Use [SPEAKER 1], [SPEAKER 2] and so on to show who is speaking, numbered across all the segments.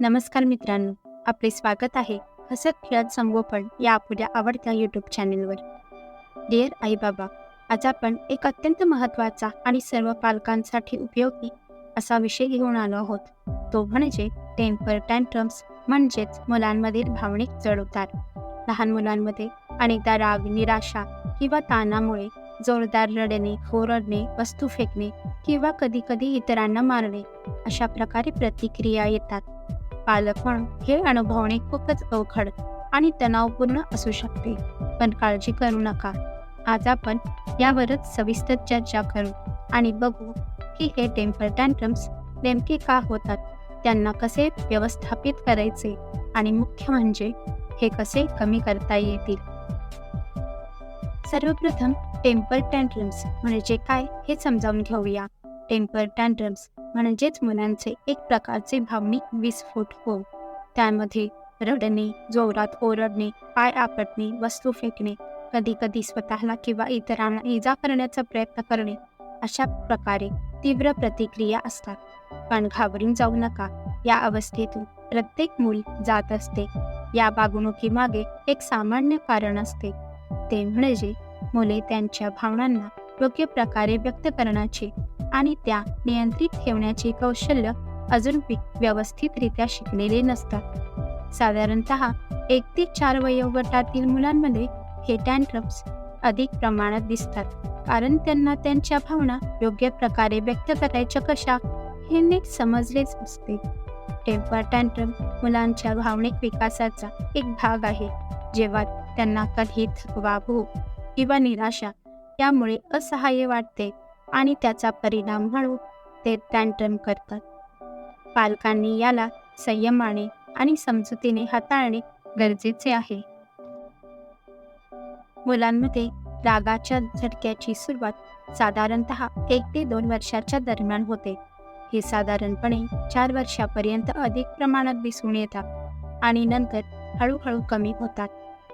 [SPEAKER 1] नमस्कार मित्रांनो आपले स्वागत आहे हसत खेळत संगोपन या आपल्या आवडत्या यूट्यूब चॅनेलवर डिअर आई बाबा आज आपण एक अत्यंत महत्त्वाचा आणि सर्व पालकांसाठी उपयोगी असा विषय घेऊन आलो आहोत. तो म्हणजे टेम्पर टँट्रम्स म्हणजेच मुलांमधील भावनिक चढउतार. लहान मुलांमध्ये अनेकदा राग निराशा किंवा ताणामुळे जोरदार रडणे ओरडणे वस्तू फेकणे किंवा कधीकधी इतरांना मारणे अशा प्रकारे प्रतिक्रिया येतात. पालक म्हणून हे अनुभवणे खूपच अवघड आणि तणावपूर्ण असू शकते पण काळजी करू नका. आज आपण यावरच सविस्तर चर्चा करू आणि बघू की हे टेम्पर टँट्रम्स नेमके का होतात त्यांना कसे व्यवस्थापित करायचे आणि मुख्य म्हणजे हे कसे कमी करता येतील? सर्वप्रथम टेम्पर टँट्रम्स म्हणजे काय हे समजावून घेऊया. टेम्पर टँट्रम्स म्हणजेच मुलांचे एक प्रकारचे भावनिक विस्फोट हो त्यामध्ये रडणे जोरात ओरडणे पाय आपटणे वस्तू फेकणे कधी कधी स्वतःला किंवा इतरांना इजा करण्याचा प्रयत्न करणे अशा प्रकारे तीव्र प्रतिक्रिया असतात. पण घाबरून जाऊ नका या अवस्थेतून प्रत्येक मूल जात असते. या वागणुकीमागे एक सामान्य कारण असते. ते म्हणजे मुले त्यांच्या भावनांना योग्य प्रकारे व्यक्त करण्याचे आणि त्या नियंत्रित ठेवण्याचे कौशल्य अजून व्यवस्थितरित्या शिकलेले नसतात. साधारणत एक ते चार वयोगटातील मुलांमध्ये हे टँट्रम्स अधिक प्रमाणात दिसतात. कारण त्यांना त्यांच्या भावना योग्य प्रकारे व्यक्त करायच्या कशा हे नीट समजलेच असते टेम्पर टँट्रम मुलांच्या भावनिक विकासाचा एक भाग आहे. जेव्हा त्यांना कधी थकवा भूक किंवा निराशा यामुळे असहाय्य वाटते आणि त्याचा परिणाम म्हणून ते टँट्रम करतात. पालकांनी याला संयमाने आणि समजुतीने हाताळणे गरजेचे आहे. मुलांमध्ये रागाच्या झटक्याची सुरुवात साधारणत एक ते दोन वर्षाच्या दरम्यान होते. हे साधारणपणे चार वर्षापर्यंत अधिक प्रमाणात दिसून येतात आणि नंतर हळूहळू कमी होतात.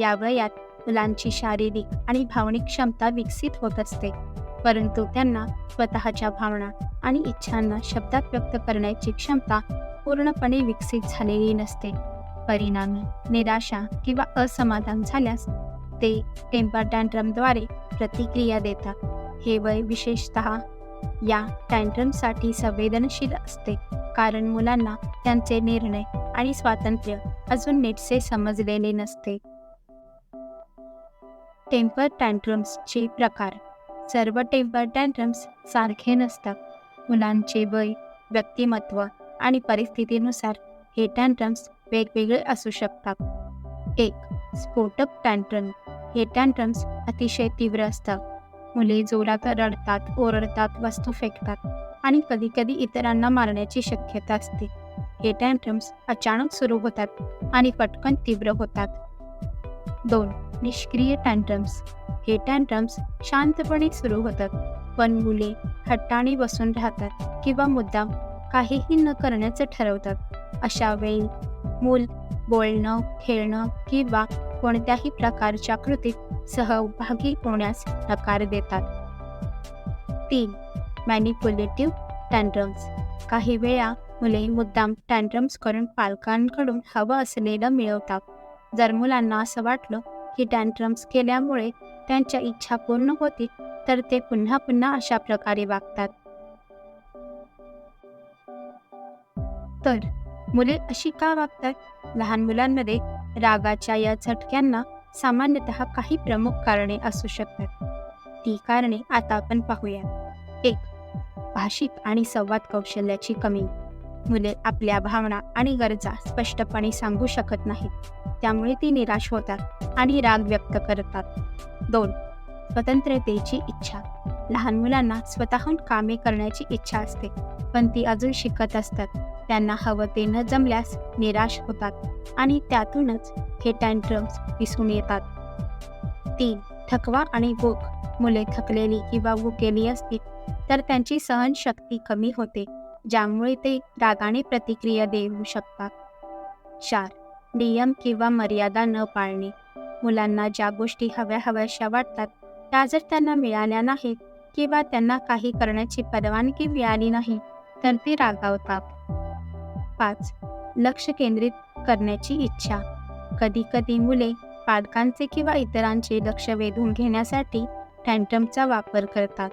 [SPEAKER 1] या वयात मुलांची शारीरिक आणि भावनिक क्षमता विकसित होत असते. परंतु त्यांना स्वतःच्या भावना आणि इच्छांना शब्दात व्यक्त करण्याची क्षमता पूर्णपणे विकसित झालेली नसते. परिणामी निराशा किंवा असमाधान झाल्यास ते टेम्पर टँट्रमद्वारे प्रतिक्रिया देतात. हे वय विशेषतः या टँट्रमसाठी संवेदनशील असते कारण मुलांना त्यांचे निर्णय आणि स्वातंत्र्य अजून नीटसे समजलेले नसते. टेम्पर टँट्रम्सचे प्रकार. सर्व टेम्पर टँट्रम्स सारखे नसतात. मुलांचे वय व्यक्तिमत्व आणि परिस्थितीनुसार हे टँट्रम्स वेगवेगळे असू शकतात. एक स्फोटक टँट्रम हे टँट्रम्स अतिशय तीव्र असतात. मुले जोरात रडतात ओरडतात वस्तू फेकतात आणि कधीकधी इतरांना मारण्याची शक्यता असते. हे टँट्रम्स अचानक सुरू होतात आणि पटकन तीव्र होतात. दोन निष्क्रिय टँट्रम्स हे टँट्रम्स शांतपणे सुरू होतात. पण मुले हट्टाने बसून राहतात किंवा मुद्दाम काहीही न करण्याचे ठरवतात. अशा वेळी मूल बोलणं खेळणं किंवा कोणत्याही प्रकारच्या कृतीत सहभागी होण्यास नकार देतात. तीन मॅनिप्युलेटिव्ह टँट्रम्स काही वेळा मुले मुद्दाम टँट्रम्स करून पालकांकडून हवं असलेलं मिळवतात. जर मुलांना असं वाटलं की टँट्रम्स केल्यामुळे त्यांच्या इच्छा पूर्ण होतील तर ते पुन्हा पुन्हा अशा प्रकारे वागतात. तर मुले अशी का वागतात? लहान मुलांमध्ये रागाच्या या झटक्यांना सामान्यतः काही प्रमुख कारणे असू शकतात. ती कारणे आता आपण पाहूया. एक भाषिक आणि संवाद कौशल्याची कमी. मुले आपल्या भावना आणि गरजा स्पष्टपणे सांगू शकत नाहीत. त्यामुळे ती निराश होतात आणि राग व्यक्त करतात. दोन स्वतंत्रतेची इच्छा. लहान मुलांना स्वतःहून कामे करण्याची इच्छा असते पण ती अजून शिकत असतात. त्यांना हवं ते न जमल्यास निराश होतात आणि त्यातूनच हे टँट्रम्स दिसून येतात. तीन थकवा आणि भूक. मुले थकलेली किंवा भुकेली असतील तर त्यांची सहनशक्ती कमी होते. ज्यामुळे ते रागाने प्रतिक्रिया देऊ शकतात. चार नियम किंवा मर्यादा न पाळणे. मुलांना ज्या गोष्टी हव्या हव्याशा वाटतात त्या जर त्यांना मिळाल्या नाहीत किंवा त्यांना काही करण्याची परवानगी मिळाली नाही तर ते रागावतात. पाच लक्ष केंद्रित करण्याची इच्छा. कधी कधी मुले पालकांचे किंवा इतरांचे लक्ष वेधून घेण्यासाठी टँटमचा वापर करतात.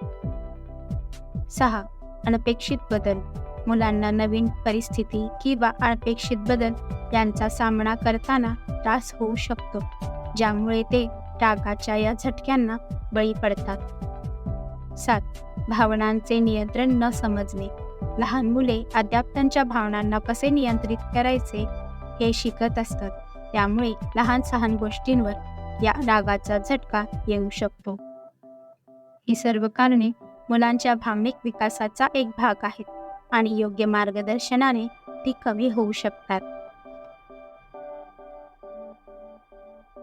[SPEAKER 1] सहा अनपेक्षित बदल. मुलांना नवीन परिस्थिती किंवा अपेक्षित बदल यांचा सामना करताना त्रास होऊ शकतो ज्यामुळे ते रागाच्या या झटक्यांना बळी पडतात. सात. भावनांचे नियंत्रण न समजणे. लहान मुले अद्याप त्यांच्या भावनांना कसे नियंत्रित करायचे हे शिकत असतात. त्यामुळे लहान सहान गोष्टींवर या रागाचा झटका येऊ शकतो. ही सर्व कारणे मुलांच्या भावनिक विकासाचा एक भाग आहेत. आणि योग्य मार्गदर्शनाने ती कमी होऊ शकतात.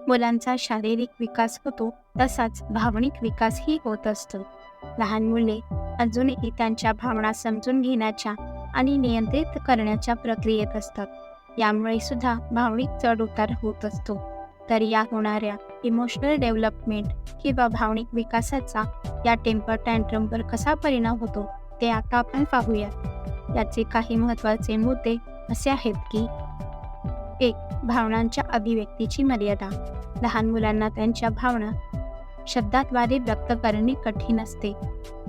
[SPEAKER 1] मुलांचा शारीरिक विकास होतो तसाच भावनिक विकासही होत असतो. लहान मुले अजूनही त्यांच्या भावना समजून घेण्याच्या आणि नियंत्रित करण्याच्या प्रक्रियेत असतात. यामुळे सुद्धा भावनिक चढ उतार होत असतो. तर या होणाऱ्या इमोशनल डेव्हलपमेंट किंवा भावनिक विकासाचा या टेम्पर टँट्रमवर कसा परिणाम होतो ते आता आपण पाहूयात. याचे काही महत्त्वाचे मुद्दे असे आहेत की एक भावनांच्या अभिव्यक्तीची मर्यादा. लहान मुलांना त्यांच्या भावना शब्दाद्वारे व्यक्त करणे कठीण असते.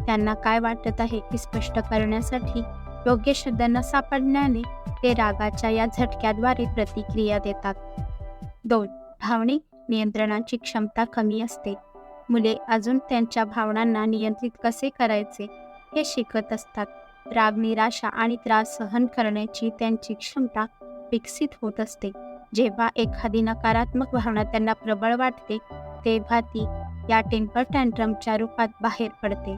[SPEAKER 1] त्यांना काय वाटत आहे हे स्पष्ट करण्यासाठी योग्य शब्द न सापडण्याने ते रागाच्या या झटक्याद्वारे प्रतिक्रिया देतात. दोन भावनिक नियंत्रणाची क्षमता कमी असते. मुले अजून त्यांच्या भावनांना नियंत्रित कसे करायचे हे शिकत असतात. राग निराशा आणि त्रास सहन करण्याची त्यांची क्षमता विकसित होत असते. जेव्हा एखादी नकारात्मक भावना त्यांना प्रबळ वाटते तेव्हा ती या टेम्पर टँट्रमच्या रूपात बाहेर पडते.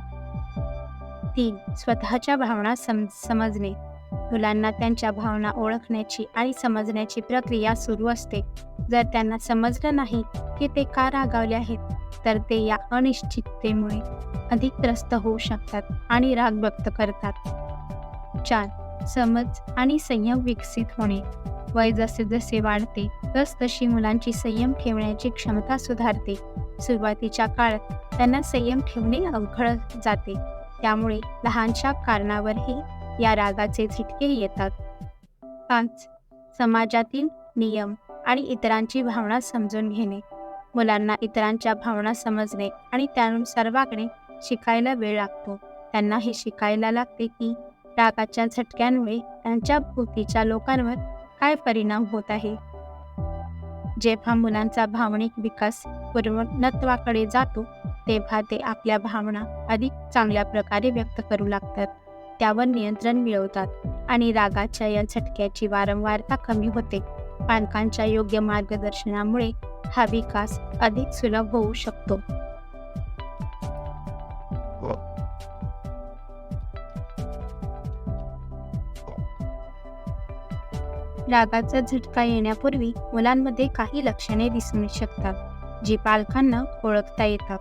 [SPEAKER 1] तीन स्वतःच्या भावना सम समजणे. मुलांना त्यांच्या भावना ओळखण्याची आणि समजण्याची प्रक्रिया सुरू असते. जर त्यांना समजलं नाही की ते का रागावले आहेत तर ते या अनिश्चिततेमुळे अधिक त्रस्त होऊ शकतात आणि राग व्यक्त करतात. चार समज आणि संयम विकसित होणे. वय जसे जसे वाढते तस तशी मुलांची संयम ठेवण्याची क्षमता सुधारते. सुरुवातीच्या काळात त्यांना संयम ठेवणे अवघड जाते. त्यामुळे लहानशा कारणावरही या रागाचे झिटके येतात. पाच समाजातील नियम आणि इतरांची भावना समजून घेणे. मुलांना इतरांच्या भावना समजणे आणि त्यानुसार वागणे शिकायला वेळ लागतो. त्यांना हे शिकायला लागते की रागाच्या झटक्यांमुळे त्यांच्या भोवतीच्या लोकांवर काय परिणाम होत आहे? जेव्हा मुलांचा भावनिक विकास पूर्णत्वाकडे जातो तेव्हा ते आपल्या भावना अधिक चांगल्या प्रकारे व्यक्त करू लागतात. त्यावर नियंत्रण मिळवतात आणि रागाच्या या झटक्याची वारंवारता कमी होते. पालकांच्या योग्य मार्गदर्शनामुळे हा विकास अधिक सुलभ होऊ शकतो. रागाचा झटका येण्यापूर्वी मुलांमध्ये काही लक्षणे दिसून शकतात जी पालकांना ओळखता येतात.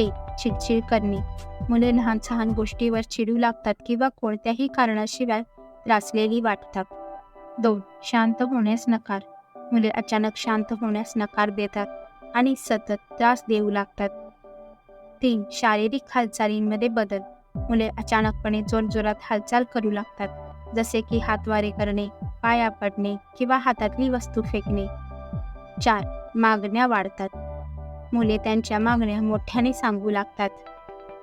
[SPEAKER 1] एक चिडचिड करणे. मुले लहान सहान गोष्टीवर चिडू लागतात किंवा कोणत्याही कारणाशिवाय त्रासलेली वाटतात. दोन शांत होण्यास नकार. मुले अचानक शांत होण्यास नकार देतात आणि सतत त्रास देऊ लागतात. तीन शारीरिक हालचालींमध्ये बदल. मुले अचानकपणे जोरजोरात हालचाल करू लागतात. जसे की हातवारे करणे पाया पडणे किंवा हातातली वस्तू फेकणे. चार मागण्या वाढतात. मुले त्यांच्या मागण्या मोठ्याने सांगू लागतात.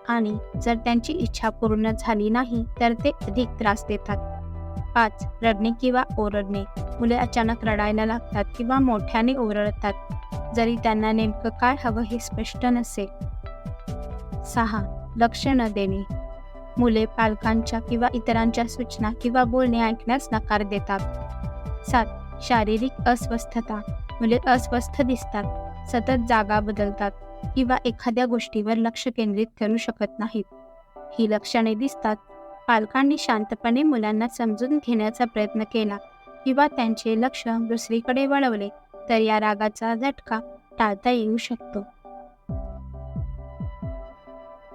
[SPEAKER 1] आणि जर त्यांची इच्छा पूर्ण झाली नाही तर ते अधिक त्रास देतात. पाच रडणे किंवा ओरडणे. मुले अचानक रडायला लागतात किंवा मोठ्याने ओरडतात. जरी त्यांना नेमकं काय हवं हे स्पष्ट नसेल. सहा लक्ष न देणे. मुले पालकांच्या किंवा इतरांच्या सूचना किंवा बोलणे ऐकण्यास नकार देतात. सात शारीरिक अस्वस्थता. मुले अस्वस्थ दिसतात. सतत जागा बदलतात. किंवा एखाद्या गोष्टीवर लक्ष केंद्रित करू शकत नाहीत. ही लक्षणे दिसतात. पालकांनी शांतपणे मुलांना समजून घेण्याचा प्रयत्न केला किंवा त्यांचे लक्ष दुसरीकडे वळवले तर या रागाचा झटका टाळता येऊ शकतो.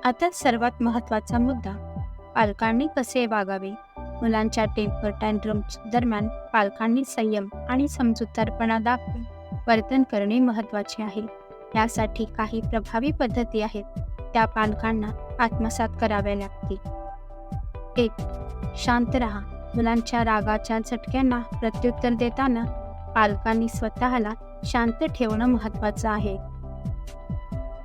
[SPEAKER 1] आता सर्वात महत्त्वाचा मुद्दा पालकांनी कसे वागावे? मुलांच्या टेम्पर टँट्रम दरम्यान पालकांनी संयम आणि समजूतदारपणा दाखवून वर्तन करणे महत्त्वाचे आहे. यासाठी काही प्रभावी पद्धती आहेत. त्या पालकांना आत्मसात कराव्या लागतील. एक शांत राहा. मुलांच्या रागाच्या झटक्यांना प्रत्युत्तर देताना पालकांनी स्वतःला शांत ठेवणं महत्त्वाचं आहे.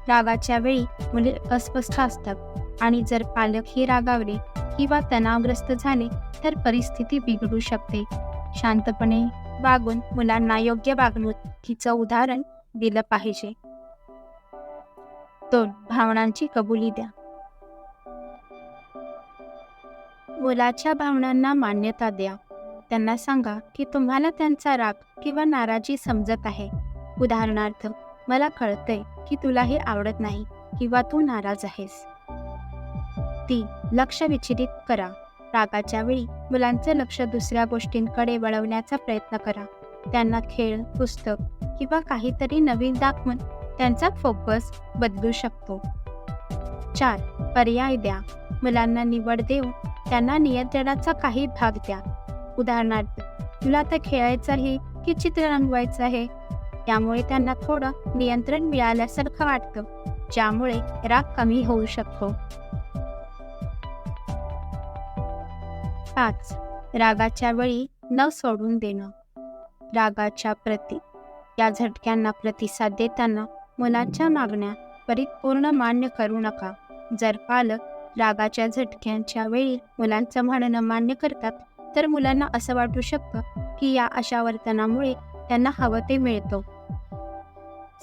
[SPEAKER 1] रागाच्या वेळी मुले अस्वस्थ असतात आणि जर पालक ही रागावले किंवा तणावग्रस्त झाले तर परिस्थिती बिघडू शकते. शांतपणे वागून मुलांना योग्य वागणुकीचं उदाहरण दिलं पाहिजे. दोन भावनांची कबुली द्या. मुलाच्या भावनांना मान्यता द्या. त्यांना सांगा की तुम्हाला त्यांचा राग किंवा नाराजी समजत आहे. उदाहरणार्थ मला कळतंय की तुला हे आवडत नाही किंवा तू नाराज आहेस. ती लक्ष विचलित करा. रागाच्या वेळी मुलांचं लक्ष दुसऱ्या गोष्टींकडे वळवण्याचा प्रयत्न करा. त्यांना खेळ पुस्तक किंवा काहीतरी नवीन दाखवून त्यांचा फोकस बदलू शकतो. चार पर्याय द्या. मुलांना निवड देऊन त्यांना नियंत्रणाचा काही भाग द्या. उदाहरणार्थ तुला आता खेळायचं आहे की चित्र रंगवायचं आहे त्यामुळे त्यांना थोडं नियंत्रण मिळाल्यासारखं वाटतं ज्यामुळे राग कमी होऊ शकतो. पाच रागाच्या वेळी न सोडून देणं. रागाच्या प्रती या झटक्यांना प्रतिसाद देताना मुलांच्या मागण्या परिपूर्ण मान्य करू नका. जर पालक रागाच्या झटक्यांच्या वेळी मुलांचं म्हणणं मान्य करतात तर मुलांना असं वाटू शकतं की या अशा वर्तनामुळे त्यांना हवं ते मिळतो.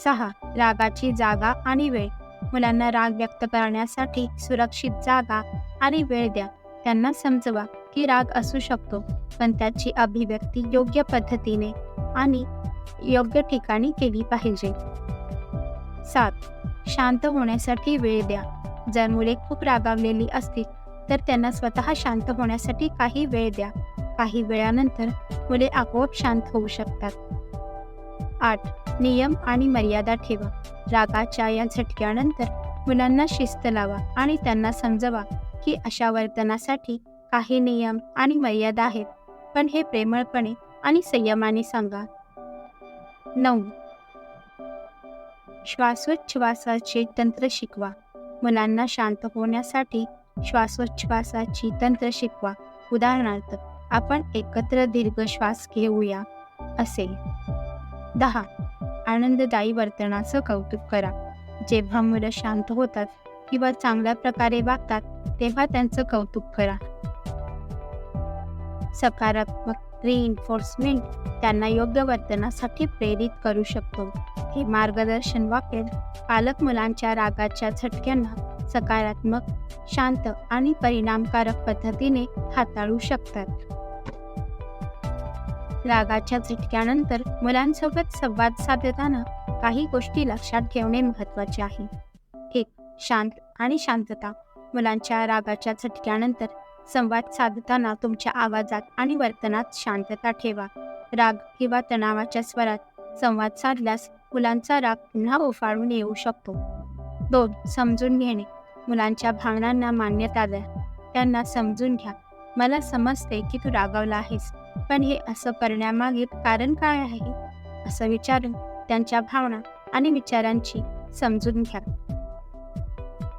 [SPEAKER 1] सहा. रागाची जागा आणि वेळ. मुलांना राग व्यक्त करण्यासाठी सुरक्षित जागा आणि वेळ द्या. त्यांना समजवा की राग असू शकतो पण त्याची अभिव्यक्ती योग्य पद्धतीने आणि योग्य ठिकाणी केली पाहिजे. सात. शांत होण्यासाठी वेळ द्या. जर मुले खूप रागावलेली असतील तर त्यांना स्वतः शांत होण्यासाठी काही वेळ द्या. काही वेळानंतर मुले आपोआप शांत होऊ शकतात. आठ. नियम आणि मर्यादा ठेवा. रागाच्या या झटक्यानंतर मुलांना शिस्त लावा आणि त्यांना समजवा की अशा वर्तनासाठी काही नियम आणि मर्यादा आहेत. पण हे प्रेमळपणे आणि संयमाने सांगा. नऊ. श्वासोच्छ्वासाचे तंत्र शिकवा. मुलांना शांत होण्यासाठी श्वासोच्छ्वासाची तंत्र शिकवा. उदाहरणार्थ आपण एकत्र दीर्घ श्वास घेऊया असे. दहा. आनंददायी वर्तनाचं कौतुक करा. जेव्हा मुलं शांत होतात किंवा चांगल्या प्रकारे वागतात तेव्हा त्यांचं कौतुक करा. सकारात्मक रिइन्फोर्समेंट त्यांना योग्य वर्तनासाठी प्रेरित करू शकतो. हे मार्गदर्शन वापरेल पालक मुलांच्या रागाच्या झटक्यांना सकारात्मक शांत आणि परिणामकारक पद्धतीने हाताळू शकतात. रागाच्या झटक्यानंतर मुलांसोबत संवाद साधताना काही गोष्टी लक्षात ठेवणे महत्त्वाचे आहे. एक शांत आणि शांतता. मुलांच्या रागाच्या झटक्यानंतर संवाद साधताना तुमच्या आवाजात आणि वर्तनात शांतता ठेवा. राग किंवा तणावाच्या स्वरात संवाद साधल्यास मुलांचा राग पुन्हा उफाळून येऊ शकतो. दोन समजून घेणे. मुलांच्या भावनांना मान्यता द्या. त्यांना समजून घ्या. मला समजते की तू रागावला आहेस पण हे असं करण्यामागे कारण काय आहे? असं विचारून त्यांच्या भावना आणि विचारांची समजून घ्या.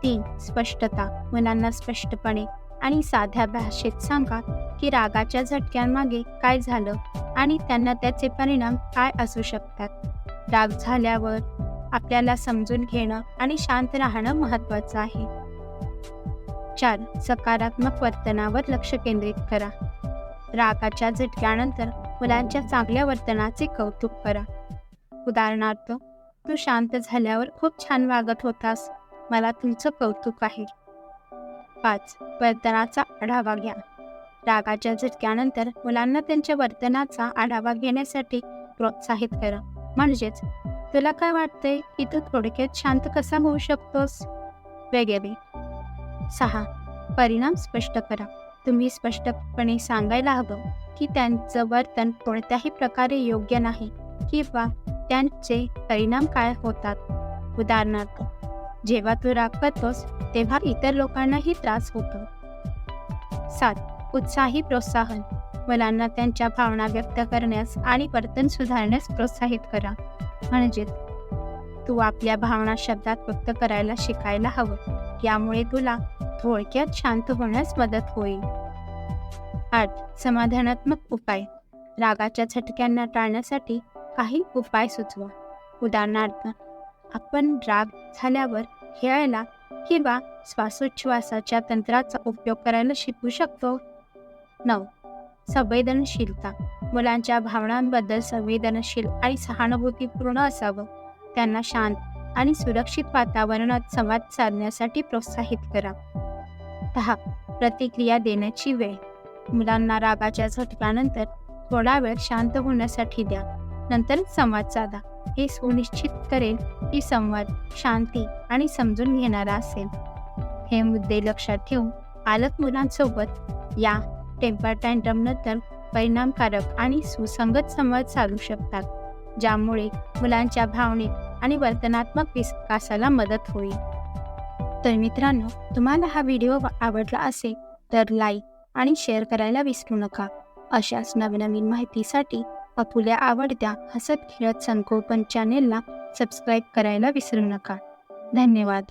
[SPEAKER 1] तीन स्पष्टता. मुलांना स्पष्टपणे आणि साध्या भाषेत सांगा की रागाच्या झटक्यांमागे काय झालं आणि त्यांना त्याचे परिणाम काय असू शकतात. राग झाल्यावर आपल्याला समजून घेणं आणि शांत राहणं महत्वाचं आहे. चार सकारात्मक वर्तनावर लक्ष केंद्रित करा. रागाच्या झटक्यानंतर मुलांच्या चांगल्या वर्तनाचे कौतुक करा. उदाहरणार्थ तू शांत झाल्यावर खूप छान वागत होतास. मला तुमचं कौतुक आहे. पाच वर्तनाचा आढावा घ्या. रागाच्या झटक्यानंतर मुलांना त्यांच्या वर्तनाचा आढावा घेण्यासाठी प्रोत्साहित करा. म्हणजेच तुला काय वाटतंय की तू थोडक्यात शांत कसा होऊ शकतोस? वेगळे. सहा. परिणाम स्पष्ट करा. तुम्ही स्पष्टपणे सांगायला हवं की त्यांचं वर्तन कोणत्याही प्रकारे योग्य नाही किंवा त्यांचे परिणाम काय होतात. उदाहरणार्थ जेव्हा तू राग करतोस तेव्हा इतर लोकांनाही त्रास होतो. सात. उत्साही प्रोत्साहन. मुलांना त्यांच्या भावना व्यक्त करण्यास आणि वर्तन सुधारण्यास प्रोत्साहित करा. म्हणजेच तू आपल्या भावना शब्दात व्यक्त करायला शिकायला हवं. यामुळे तुला थोडक्यात शांत होण्यास मदत होईल. आठ समाधानात्मक उपाय. रागाच्या झटक्यांना टाळण्यासाठी काही उपाय सुचवा. उदाहरणार्थ आपण राग झाल्यावर खेळायला किंवा श्वासोच्छ्वासाच्या तंत्राचा उपयोग करायला शिकू शकतो. नऊ संवेदनशीलता. मुलांच्या भावनांबद्दल संवेदनशील आणि सहानुभूतीपूर्ण असावं. त्यांना शांत आणि सुरक्षित वातावरणात संवाद साधण्यासाठी प्रोत्साहित करा. दहा प्रतिक्रिया देण्याची वेळ. मुलांना रागाच्या झटक्यानंतर थोडा वेळ शांत होण्यासाठी द्या. नंतर संवाद साधा. हे सुनिश्चित करेल की संवाद शांती आणि समजून घेणारा असेल. हे मुद्दे लक्षात ठेवून पालक मुलांसोबत या टेम्पर टँट्रम नंतर परिणामकारक आणि सुसंगत संवाद साधू शकतात ज्यामुळे मुलांच्या भावनिक आणि वर्तनात्मक विकासाला मदत होईल. तर मित्रांनो तुम्हाला हा व्हिडिओ आवडला असेल तर लाईक आणि शेअर करायला विसरू नका. अशाच नवनवीन माहितीसाठी अपुल्या आवडत्या हसत खेळत संकोपन चॅनेलला सबस्क्राईब करायला विसरू नका. धन्यवाद.